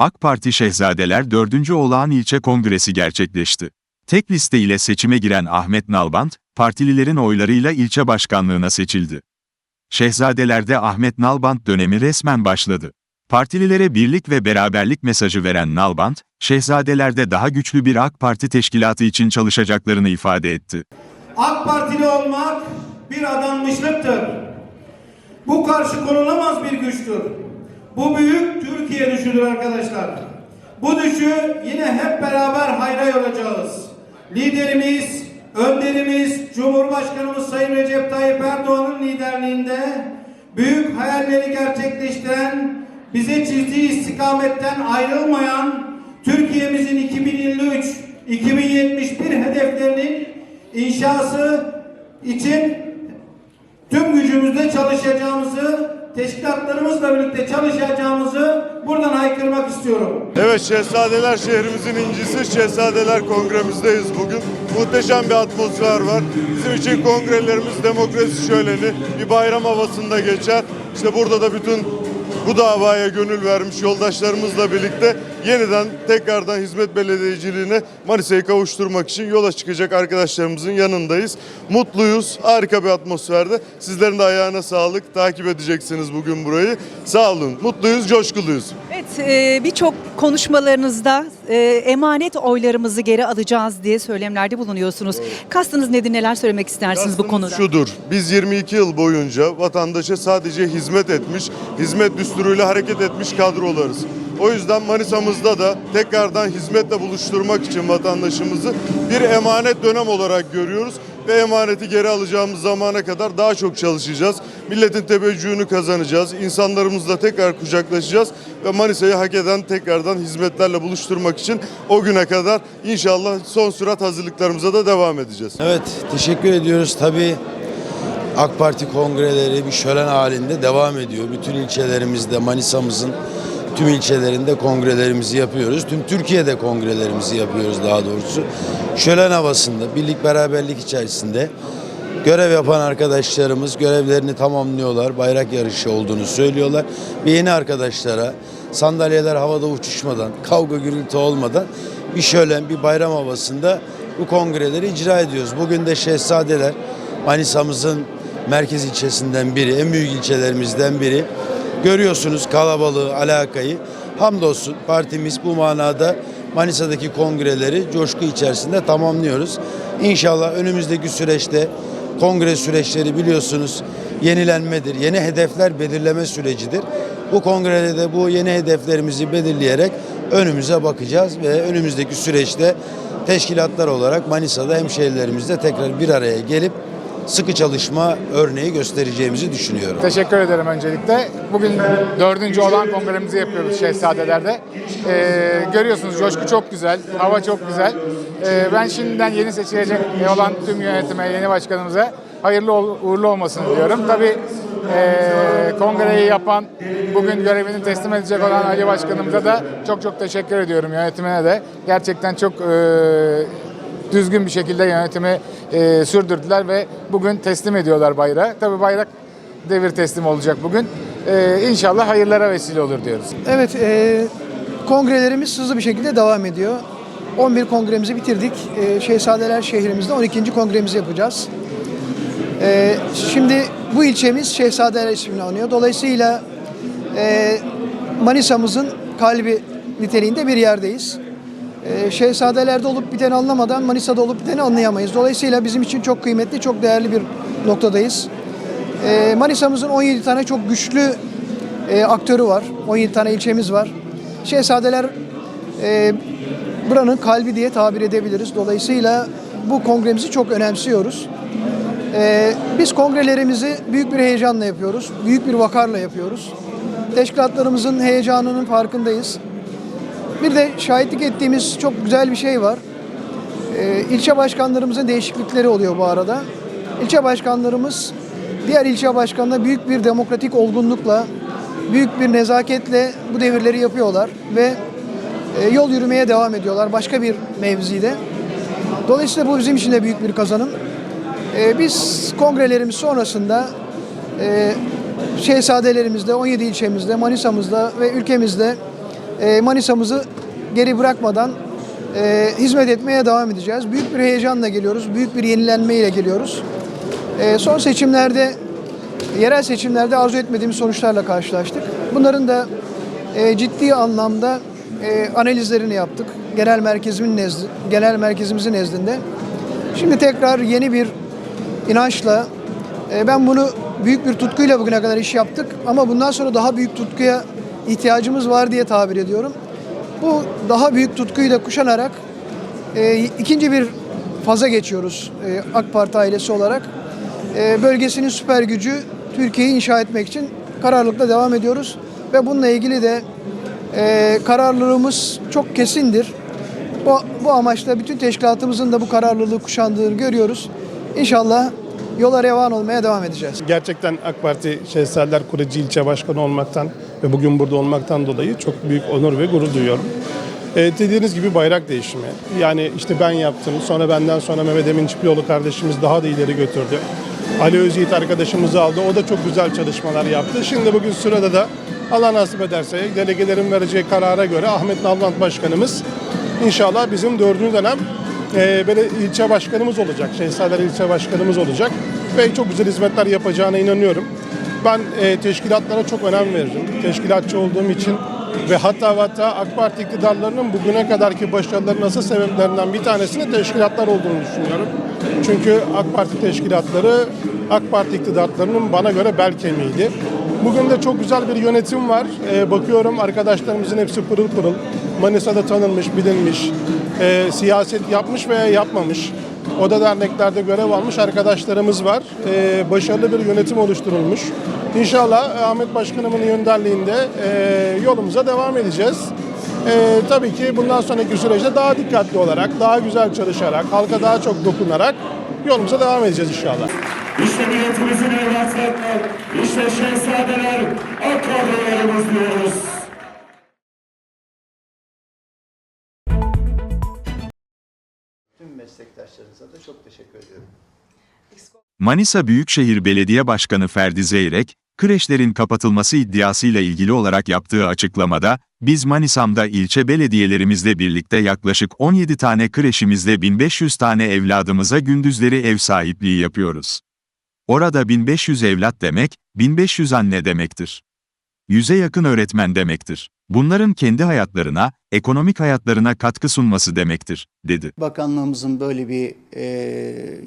AK Parti Şehzadeler 4. Olağan İlçe Kongresi gerçekleşti. Tek liste ile seçime giren Ahmet Nalbant, partililerin oylarıyla ilçe başkanlığına seçildi. Şehzadeler'de Ahmet Nalbant dönemi resmen başladı. Partililere birlik ve beraberlik mesajı veren Nalbant, Şehzadeler'de daha güçlü bir AK Parti teşkilatı için çalışacaklarını ifade etti. AK Partili olmak bir adanmışlıktır. Bu karşı konulamaz bir güçtür. Bu büyük Türkiye düşüdür arkadaşlar. Bu düşü yine hep beraber hayra yoracağız. Liderimiz, önderimiz, Cumhurbaşkanımız Sayın Recep Tayyip Erdoğan'ın liderliğinde büyük hayalleri gerçekleştiren, bize çizdiği istikametten ayrılmayan Türkiye'mizin 2023-2071 hedeflerinin inşası için tüm gücümüzle çalışacağımızı, teşkilatlarımızla birlikte çalışacağımızı buradan haykırmak istiyorum. Evet Şehzadeler şehrimizin incisi Şehzadeler Kongremizdeyiz bugün. Muhteşem bir atmosfer var. Bizim için kongrelerimiz demokrasi şöleni bir bayram havasında geçer. İşte burada da bütün bu davaya gönül vermiş yoldaşlarımızla birlikte yeniden tekrardan hizmet belediyeciliğine Manisa'yı kavuşturmak için yola çıkacak arkadaşlarımızın yanındayız. Mutluyuz. Harika bir atmosferde. Sizlerin de ayağına sağlık. Takip edeceksiniz bugün burayı. Sağ olun. Mutluyuz, coşkuluyuz. Evet, e, birçok konuşmalarınızda e, emanet oylarımızı geri alacağız diye söylemlerde bulunuyorsunuz. Kastınız nedir, neler söylemek istersiniz bu Aslında konuda? Şudur, biz 22 yıl boyunca vatandaşa sadece hizmet etmiş, hizmet düsturuyla hareket etmiş kadrolarız. O yüzden Manisa'mızda da tekrardan hizmetle buluşturmak için vatandaşımızı bir emanet dönem olarak görüyoruz ve emaneti geri alacağımız zamana kadar daha çok çalışacağız. Milletin teveccühünü kazanacağız, insanlarımızla tekrar kucaklaşacağız ve Manisa'yı hak eden tekrardan hizmetlerle buluşturmak için o güne kadar inşallah son sürat hazırlıklarımıza da devam edeceğiz. Evet, teşekkür ediyoruz. Tabii AK Parti kongreleri bir şölen halinde devam ediyor. Bütün ilçelerimizde, Manisa'mızın tüm ilçelerinde kongrelerimizi yapıyoruz. Tüm Türkiye'de kongrelerimizi yapıyoruz daha doğrusu. Şölen havasında, birlik beraberlik içerisinde görev yapan arkadaşlarımız görevlerini tamamlıyorlar. Bayrak yarışı olduğunu söylüyorlar. Ve yeni arkadaşlara sandalyeler havada uçuşmadan, kavga gürültü olmadan bir şölen, bir bayram havasında bu kongreleri icra ediyoruz. Bugün de Şehzadeler Manisa'mızın merkez ilçesinden biri, en büyük ilçelerimizden biri. Görüyorsunuz kalabalığı, alakayı. Hamdolsun partimiz bu manada Manisa'daki kongreleri coşku içerisinde tamamlıyoruz. İnşallah önümüzdeki süreçte kongre süreçleri biliyorsunuz yenilenmedir. Yeni hedefler belirleme sürecidir. Bu kongrede de bu yeni hedeflerimizi belirleyerek önümüze bakacağız ve önümüzdeki süreçte teşkilatlar olarak Manisa'da hemşehrilerimizle tekrar bir araya gelip sıkı çalışma örneği göstereceğimizi düşünüyorum. Teşekkür ederim öncelikle. Bugün dördüncü olan kongremizi yapıyoruz Şehzadeler'de. Ee, görüyorsunuz coşku çok güzel, hava çok güzel. Ee, ben şimdiden yeni seçilecek olan tüm yönetime, yeni başkanımıza hayırlı uğurlu olmasını diliyorum. Tabii ee, kongreyi yapan, bugün görevini teslim edecek olan Ali Başkanımıza da çok çok teşekkür ediyorum yönetimine de. Gerçekten çok ee, düzgün bir şekilde yönetimi e, sürdürdüler ve bugün teslim ediyorlar bayrağı. Tabii bayrak devir teslim olacak bugün. E, inşallah hayırlara vesile olur diyoruz. Evet, e, kongrelerimiz hızlı bir şekilde devam ediyor. 11 kongremizi bitirdik. E, Şehzadeler şehrimizde 12. kongremizi yapacağız. E, şimdi bu ilçemiz Şehzadeler ismini anıyor. Dolayısıyla e, Manisa'mızın kalbi niteliğinde bir yerdeyiz. E, Şehzadelerde olup biteni anlamadan Manisa'da olup biteni anlayamayız. Dolayısıyla bizim için çok kıymetli, çok değerli bir noktadayız. E, Manisa'mızın 17 tane çok güçlü e, aktörü var. 17 tane ilçemiz var. Şehzadeler e, buranın kalbi diye tabir edebiliriz. Dolayısıyla bu kongremizi çok önemsiyoruz. E, biz kongrelerimizi büyük bir heyecanla yapıyoruz. Büyük bir vakarla yapıyoruz. Teşkilatlarımızın heyecanının farkındayız. Bir de şahitlik ettiğimiz çok güzel bir şey var. E, ilçe başkanlarımızın değişiklikleri oluyor bu arada. İlçe başkanlarımız diğer ilçe başkanına büyük bir demokratik olgunlukla, büyük bir nezaketle bu devirleri yapıyorlar ve e, yol yürümeye devam ediyorlar başka bir mevzide. Dolayısıyla bu bizim için de büyük bir kazanım. E, biz kongrelerimiz sonrasında e, şehzadelerimizde, 17 ilçemizde, Manisa'mızda ve ülkemizde e, Manisa'mızı geri bırakmadan e, hizmet etmeye devam edeceğiz. Büyük bir heyecanla geliyoruz, büyük bir yenilenmeyle geliyoruz. E, son seçimlerde, yerel seçimlerde arzu etmediğimiz sonuçlarla karşılaştık. Bunların da ciddi anlamda analizlerini yaptık. Genel merkezimin nezdi, genel merkezimizin nezdinde. Şimdi tekrar yeni bir inançla e, ben bunu büyük bir tutkuyla bugüne kadar iş yaptık ama bundan sonra daha büyük tutkuya ihtiyacımız var diye tabir ediyorum. Bu daha büyük tutkuyu da kuşanarak e, ikinci bir faza geçiyoruz e, AK Parti ailesi olarak. E, bölgesinin süper gücü Türkiye'yi inşa etmek için kararlılıkla devam ediyoruz ve bununla ilgili de e, kararlılığımız çok kesindir. Bu, bu amaçla bütün teşkilatımızın da bu kararlılığı kuşandığını görüyoruz. İnşallah yola revan olmaya devam edeceğiz. Gerçekten AK Parti Şehzadeler Kurucu ilçe başkanı olmaktan ve bugün burada olmaktan dolayı çok büyük onur ve gurur duyuyorum. Ee, dediğiniz gibi bayrak değişimi. Yani işte ben yaptım, sonra benden sonra Mehmet Emin Çiplioğlu kardeşimiz daha da ileri götürdü. Ali Özyiğit arkadaşımızı aldı, o da çok güzel çalışmalar yaptı. Şimdi bugün sırada da Allah nasip ederse delegelerin vereceği karara göre Ahmet Nalbant Başkanımız inşallah bizim dördüncü dönem e, böyle ilçe başkanımız olacak. Şehzadeler ilçe başkanımız olacak. Ve çok güzel hizmetler yapacağına inanıyorum. Ben e, teşkilatlara çok önem veririm. Teşkilatçı olduğum için ve hatta hatta AK Parti iktidarlarının bugüne kadarki başarılarının asıl sebeplerinden bir tanesinin teşkilatlar olduğunu düşünüyorum. Çünkü AK Parti teşkilatları AK Parti iktidarlarının bana göre bel kemiğiydi. Bugün de çok güzel bir yönetim var. Ee, bakıyorum arkadaşlarımızın hepsi pırıl pırıl. Manisa'da tanınmış, bilinmiş, e, siyaset yapmış veya yapmamış. Oda derneklerde görev almış arkadaşlarımız var. Ee, başarılı bir yönetim oluşturulmuş. İnşallah e, Ahmet Başkanımın önderliğinde e, yolumuza devam edeceğiz. E, tabii ki bundan sonraki süreçte daha dikkatli olarak, daha güzel çalışarak, halka daha çok dokunarak yolumuza devam edeceğiz inşallah. İşte milletimizin evlatlarından, işte şehzadeler, akrabalarımız diyoruz. Meslektaşlarınıza da çok teşekkür ediyorum. Manisa Büyükşehir Belediye Başkanı Ferdi Zeyrek, kreşlerin kapatılması iddiasıyla ilgili olarak yaptığı açıklamada, biz Manisa'mda ilçe belediyelerimizle birlikte yaklaşık 17 tane kreşimizde 1500 tane evladımıza gündüzleri ev sahipliği yapıyoruz. Orada 1500 evlat demek, 1500 anne demektir. Yüze yakın öğretmen demektir. Bunların kendi hayatlarına, ekonomik hayatlarına katkı sunması demektir, dedi. Bakanlığımızın böyle bir e,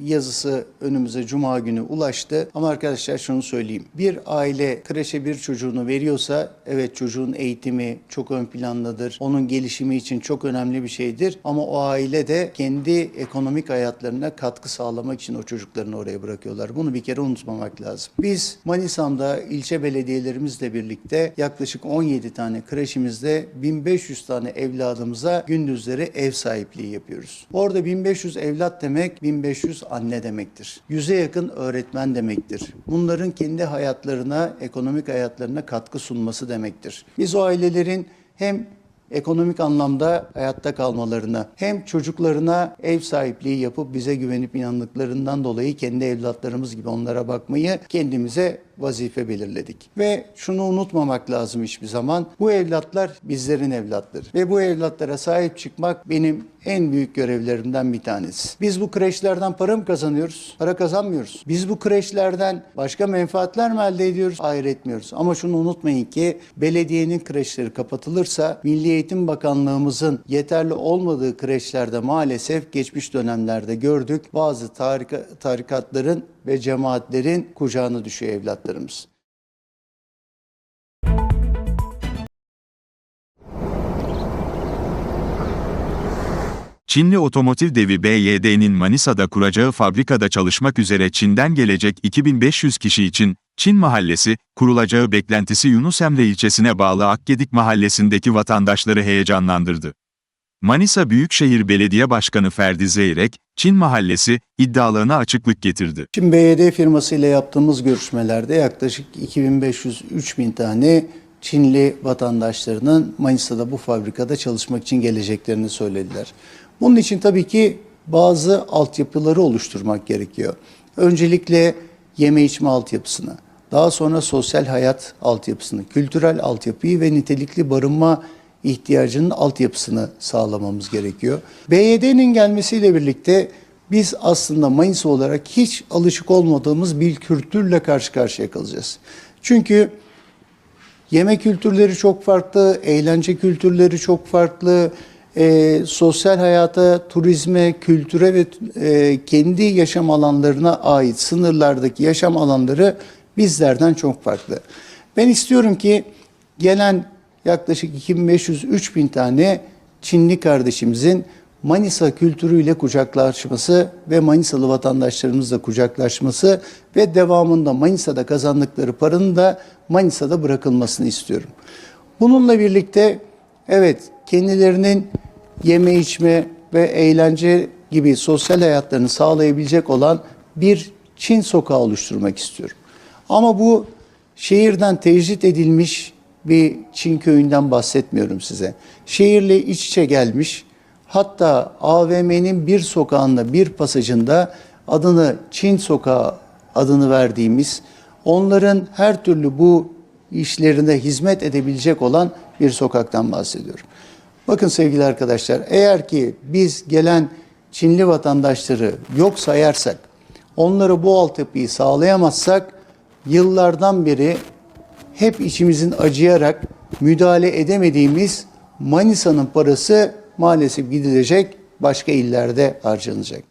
yazısı önümüze Cuma günü ulaştı. Ama arkadaşlar şunu söyleyeyim. Bir aile kreşe bir çocuğunu veriyorsa evet çocuğun eğitimi çok ön plandadır. Onun gelişimi için çok önemli bir şeydir. Ama o aile de kendi ekonomik hayatlarına katkı sağlamak için o çocuklarını oraya bırakıyorlar. Bunu bir kere unutmamak lazım. Biz Manisa'mda ilçe belediyelerimizle birlikte yaklaşık 17 tane kreşimizde 1500 tane evladımıza gündüzleri ev sahipliği yapıyoruz. Orada 1500 evlat demek 1500 anne demektir. Yüze yakın öğretmen demektir. Bunların kendi hayatlarına, ekonomik hayatlarına katkı sunması demektir. Biz o ailelerin hem ekonomik anlamda hayatta kalmalarına hem çocuklarına ev sahipliği yapıp bize güvenip inandıklarından dolayı kendi evlatlarımız gibi onlara bakmayı kendimize vazife belirledik. Ve şunu unutmamak lazım hiçbir zaman. Bu evlatlar bizlerin evlatları. Ve bu evlatlara sahip çıkmak benim en büyük görevlerimden bir tanesi. Biz bu kreşlerden para mı kazanıyoruz? Para kazanmıyoruz. Biz bu kreşlerden başka menfaatler mi elde ediyoruz? Hayır etmiyoruz. Ama şunu unutmayın ki belediyenin kreşleri kapatılırsa Milli Eğitim Bakanlığımızın yeterli olmadığı kreşlerde maalesef geçmiş dönemlerde gördük. Bazı tarika, tarikatların ve cemaatlerin kucağına düşüyor evlatlarımız. Çinli otomotiv devi BYD'nin Manisa'da kuracağı fabrikada çalışmak üzere Çin'den gelecek 2500 kişi için Çin Mahallesi, kurulacağı beklentisi Yunus Emre ilçesine bağlı Akgedik Mahallesi'ndeki vatandaşları heyecanlandırdı. Manisa Büyükşehir Belediye Başkanı Ferdi Zeyrek, Çin Mahallesi, iddialarına açıklık getirdi. Şimdi BYD firmasıyla yaptığımız görüşmelerde yaklaşık 2500-3000 tane Çinli vatandaşlarının Manisa'da bu fabrikada çalışmak için geleceklerini söylediler. Bunun için tabii ki bazı altyapıları oluşturmak gerekiyor. Öncelikle yeme içme altyapısını, daha sonra sosyal hayat altyapısını, kültürel altyapıyı ve nitelikli barınma ihtiyacının altyapısını sağlamamız gerekiyor. BYD'nin gelmesiyle birlikte biz aslında Manisa olarak hiç alışık olmadığımız bir kültürle karşı karşıya kalacağız. Çünkü Yeme kültürleri çok farklı, eğlence kültürleri çok farklı, e, sosyal hayata, turizme, kültüre ve e, kendi yaşam alanlarına ait sınırlardaki yaşam alanları bizlerden çok farklı. Ben istiyorum ki gelen yaklaşık 2500-3000 tane Çinli kardeşimizin Manisa kültürüyle kucaklaşması ve Manisalı vatandaşlarımızla kucaklaşması ve devamında Manisa'da kazandıkları paranın da Manisa'da bırakılmasını istiyorum. Bununla birlikte evet kendilerinin yeme içme ve eğlence gibi sosyal hayatlarını sağlayabilecek olan bir Çin sokağı oluşturmak istiyorum. Ama bu şehirden tecrit edilmiş bir Çin köyünden bahsetmiyorum size. Şehirle iç içe gelmiş, hatta AVM'nin bir sokağında, bir pasajında adını Çin sokağı adını verdiğimiz, onların her türlü bu işlerine hizmet edebilecek olan bir sokaktan bahsediyorum. Bakın sevgili arkadaşlar, eğer ki biz gelen Çinli vatandaşları yok sayarsak, onlara bu altyapıyı sağlayamazsak, yıllardan beri hep içimizin acıyarak müdahale edemediğimiz Manisa'nın parası maalesef gidilecek, başka illerde harcanacak.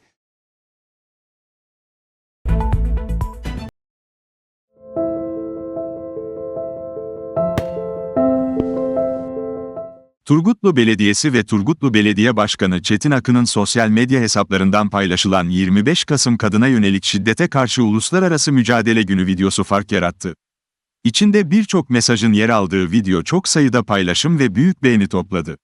Turgutlu Belediyesi ve Turgutlu Belediye Başkanı Çetin Akın'ın sosyal medya hesaplarından paylaşılan 25 Kasım kadına yönelik şiddete karşı uluslararası mücadele günü videosu fark yarattı. İçinde birçok mesajın yer aldığı video çok sayıda paylaşım ve büyük beğeni topladı.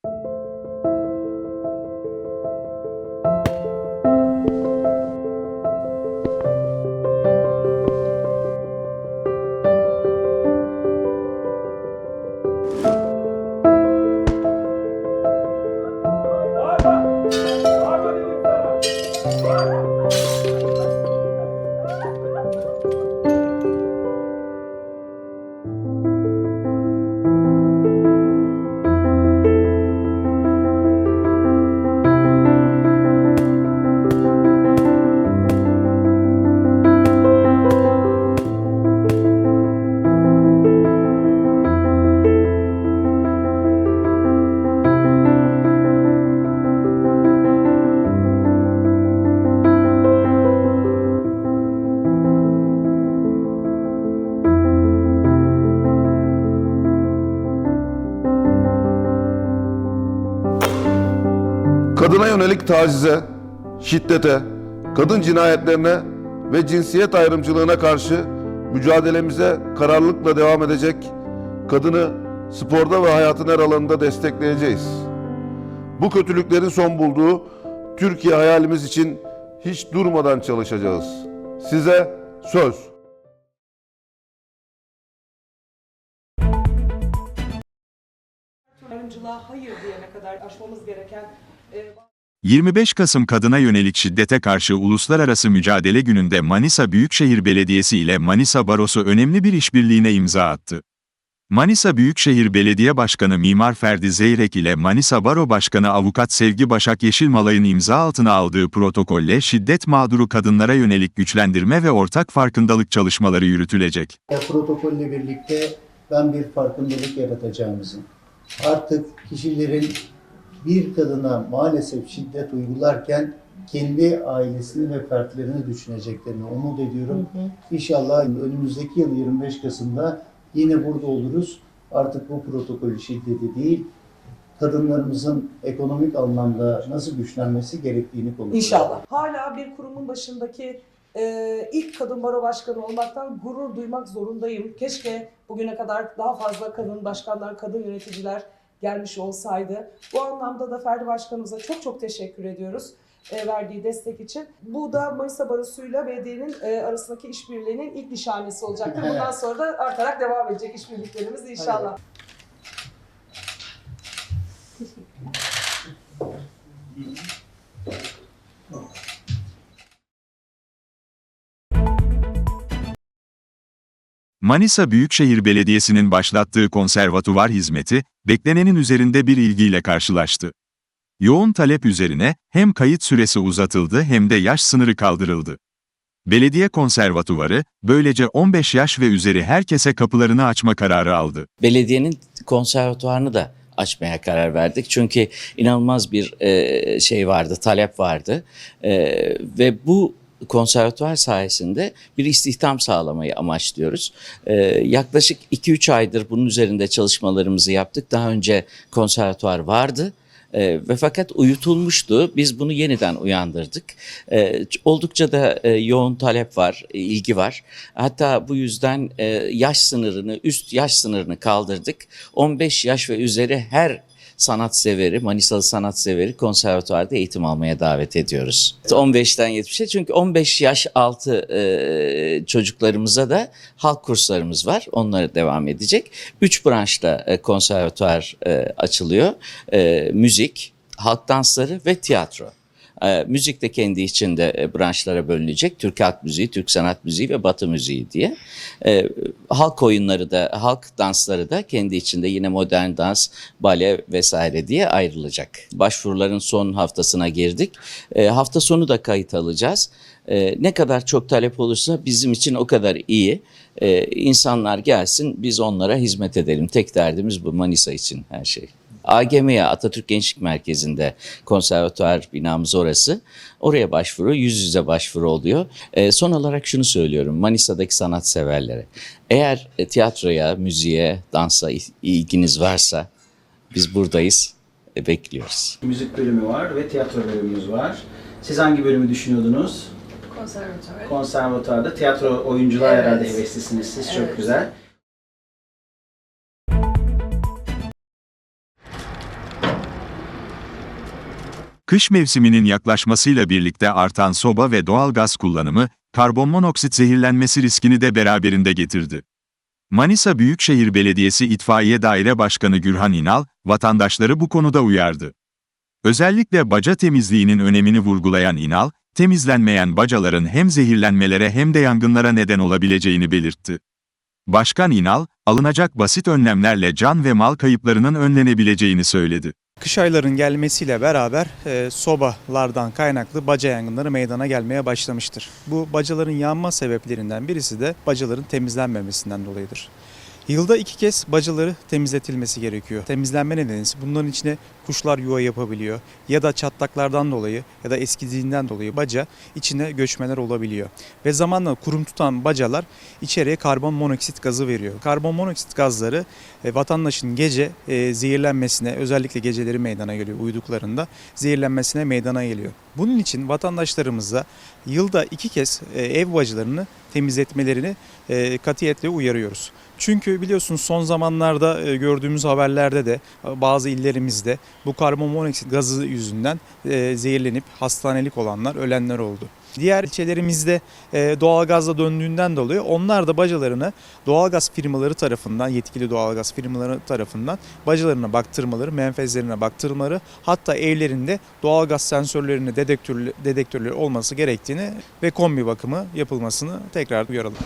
Yönelik tacize, şiddete, kadın cinayetlerine ve cinsiyet ayrımcılığına karşı mücadelemize kararlılıkla devam edecek, kadını sporda ve hayatın her alanında destekleyeceğiz. Bu kötülüklerin son bulduğu Türkiye hayalimiz için hiç durmadan çalışacağız. Size söz. ayrımcılığa hayır diyene kadar aşmamız gereken e, 25 Kasım kadına yönelik şiddete karşı uluslararası mücadele gününde Manisa Büyükşehir Belediyesi ile Manisa Barosu önemli bir işbirliğine imza attı. Manisa Büyükşehir Belediye Başkanı Mimar Ferdi Zeyrek ile Manisa Baro Başkanı Avukat Sevgi Başak Yeşilmalay'ın imza altına aldığı protokolle şiddet mağduru kadınlara yönelik güçlendirme ve ortak farkındalık çalışmaları yürütülecek. Protokolle birlikte ben bir farkındalık yaratacağımızı, artık kişilerin bir kadına maalesef şiddet uygularken kendi ailesini ve fertlerini düşüneceklerini umut ediyorum. İnşallah önümüzdeki yıl 25 Kasım'da yine burada oluruz. Artık bu protokolü şiddeti değil, kadınlarımızın ekonomik anlamda nasıl güçlenmesi gerektiğini konuşacağız. İnşallah. Hala bir kurumun başındaki e, ilk kadın baro başkanı olmaktan gurur duymak zorundayım. Keşke bugüne kadar daha fazla kadın başkanlar, kadın yöneticiler gelmiş olsaydı. Bu anlamda da Ferdi Başkanımıza çok çok teşekkür ediyoruz e, verdiği destek için. Bu da Manisa Barosu'yla belediyenin e, arasındaki işbirliğinin ilk nişanesi olacaktır. Bundan sonra da artarak devam edecek işbirliklerimiz inşallah. Manisa Büyükşehir Belediyesi'nin başlattığı konservatuvar hizmeti, beklenenin üzerinde bir ilgiyle karşılaştı. Yoğun talep üzerine hem kayıt süresi uzatıldı hem de yaş sınırı kaldırıldı. Belediye konservatuvarı, böylece 15 yaş ve üzeri herkese kapılarını açma kararı aldı. belediyenin konservatuvarını da açmaya karar verdik. Çünkü inanılmaz bir şey vardı, talep vardı. Ve bu konservatuvar sayesinde bir istihdam sağlamayı amaçlıyoruz. E, yaklaşık 2-3 aydır bunun üzerinde çalışmalarımızı yaptık. Daha önce konservatuvar vardı. E, ve fakat uyutulmuştu. Biz bunu yeniden uyandırdık. E, oldukça da e, yoğun talep var, e, ilgi var. Hatta bu yüzden e, yaş sınırını, üst yaş sınırını kaldırdık. 15 yaş ve üzeri her sanat severi, Manisalı sanat severi konservatuvarda eğitim almaya davet ediyoruz. 15'ten 70'e çünkü 15 yaş altı e, çocuklarımıza da halk kurslarımız var. Onlara devam edecek. Üç branşta e, konservatuvar e, açılıyor. E, müzik, halk dansları ve tiyatro. E, müzik de kendi içinde e, branşlara bölünecek. Türk halk müziği, Türk sanat müziği ve batı müziği diye. E, halk oyunları da, halk dansları da kendi içinde yine modern dans, bale vesaire diye ayrılacak. Başvuruların son haftasına girdik. E, hafta sonu da kayıt alacağız. E, ne kadar çok talep olursa bizim için o kadar iyi. E, insanlar gelsin, biz onlara hizmet edelim. Tek derdimiz bu Manisa için her şey. AGM'ye Atatürk Gençlik Merkezi'nde konservatuar binamız orası. Oraya başvuru, yüz yüze başvuru oluyor. E, son olarak şunu söylüyorum Manisa'daki sanatseverlere. Eğer e, tiyatroya, müziğe, dansa il- ilginiz varsa biz buradayız, e, bekliyoruz. Müzik bölümü var ve tiyatro bölümümüz var. Siz hangi bölümü düşünüyordunuz? Konservatuvar. Konservatuarda tiyatro oyunculuğa Evet. herhalde heveslisiniz siz. Çok Evet. güzel. Kış mevsiminin yaklaşmasıyla birlikte artan soba ve doğalgaz kullanımı, karbonmonoksit zehirlenmesi riskini de beraberinde getirdi. Manisa Büyükşehir Belediyesi İtfaiye Daire Başkanı Gürhan İnal, vatandaşları bu konuda uyardı. Özellikle baca temizliğinin önemini vurgulayan İnal, temizlenmeyen bacaların hem zehirlenmelere hem de yangınlara neden olabileceğini belirtti. Başkan İnal, alınacak basit önlemlerle can ve mal kayıplarının önlenebileceğini söyledi. Kış ayların gelmesiyle beraber e, sobalardan kaynaklı baca yangınları meydana gelmeye başlamıştır. Bu bacaların yanma sebeplerinden birisi de bacaların temizlenmemesinden dolayıdır. Yılda iki kez bacaları temizletilmesi gerekiyor. Temizlenme nedeni ise bunların içine kuşlar yuva yapabiliyor ya da çatlaklardan dolayı ya da eskidiğinden dolayı baca içine göçmeler olabiliyor. Ve zamanla kurum tutan bacalar içeriye karbon monoksit gazı veriyor. Karbon monoksit gazları e, vatandaşın gece e, zehirlenmesine özellikle geceleri meydana geliyor uyuduklarında zehirlenmesine meydana geliyor. Bunun için vatandaşlarımıza yılda iki kez e, ev bacalarını temizletmelerini e, katiyetle uyarıyoruz. Çünkü biliyorsunuz son zamanlarda e, gördüğümüz haberlerde de e, bazı illerimizde bu karbon monoksit gazı yüzünden e, zehirlenip hastanelik olanlar, ölenler oldu. Diğer ilçelerimizde doğalgazla döndüğünden dolayı onlar da bacalarını doğalgaz firmaları tarafından, yetkili doğalgaz firmaları tarafından bacalarına baktırmaları, menfezlerine baktırmaları hatta evlerinde doğalgaz sensörlerini, dedektörleri, dedektörleri olması gerektiğini ve kombi bakımı yapılmasını tekrar uyaralım.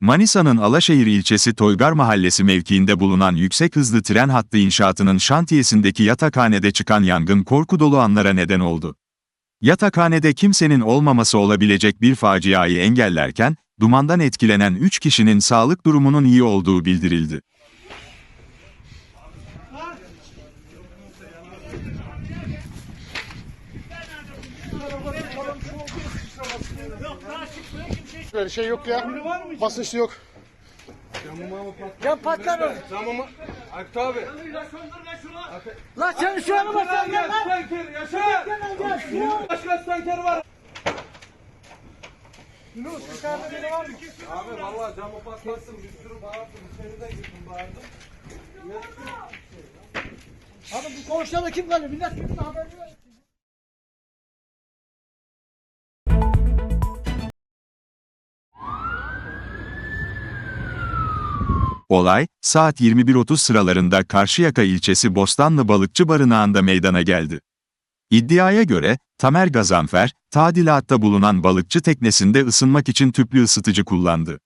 Manisa'nın Alaşehir ilçesi Toygar Mahallesi mevkiinde bulunan yüksek hızlı tren hattı inşaatının şantiyesindeki yatakhanede çıkan yangın korku dolu anlara neden oldu. Yatakhanede kimsenin olmaması olabilecek bir faciayı engellerken, dumandan etkilenen 3 kişinin sağlık durumunun iyi olduğu bildirildi. Böyle şey yok ya. Basınç yok. Ya patlar o. Tamam. Aktı abi. Lan sen şu an basan gel lan. Tanker yaşa. Başka tanker var. Abi vallahi camı patlattım bir sürü bağırdım içeriden gittim bağırdım. Abi bu konuşlarda kim kalıyor? Millet kimse haber yok. Olay, saat 21.30 sıralarında Karşıyaka ilçesi Bostanlı Balıkçı Barınağı'nda meydana geldi. İddiaya göre, Tamer Gazanfer, tadilatta bulunan balıkçı teknesinde ısınmak için tüplü ısıtıcı kullandı.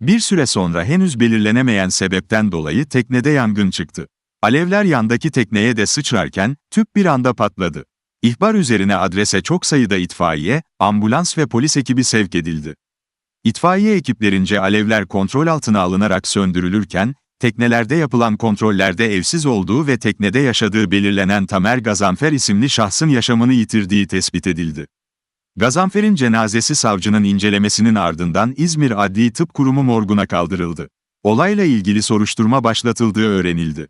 Bir süre sonra henüz belirlenemeyen sebepten dolayı teknede yangın çıktı. Alevler yandaki tekneye de sıçrarken, tüp bir anda patladı. İhbar üzerine adrese çok sayıda itfaiye, ambulans ve polis ekibi sevk edildi. İtfaiye ekiplerince alevler kontrol altına alınarak söndürülürken, teknelerde yapılan kontrollerde evsiz olduğu ve teknede yaşadığı belirlenen Tamer Gazanfer isimli şahsın yaşamını yitirdiği tespit edildi. Gazanfer'in cenazesi savcının incelemesinin ardından İzmir Adli Tıp Kurumu morguna kaldırıldı. Olayla ilgili soruşturma başlatıldığı öğrenildi.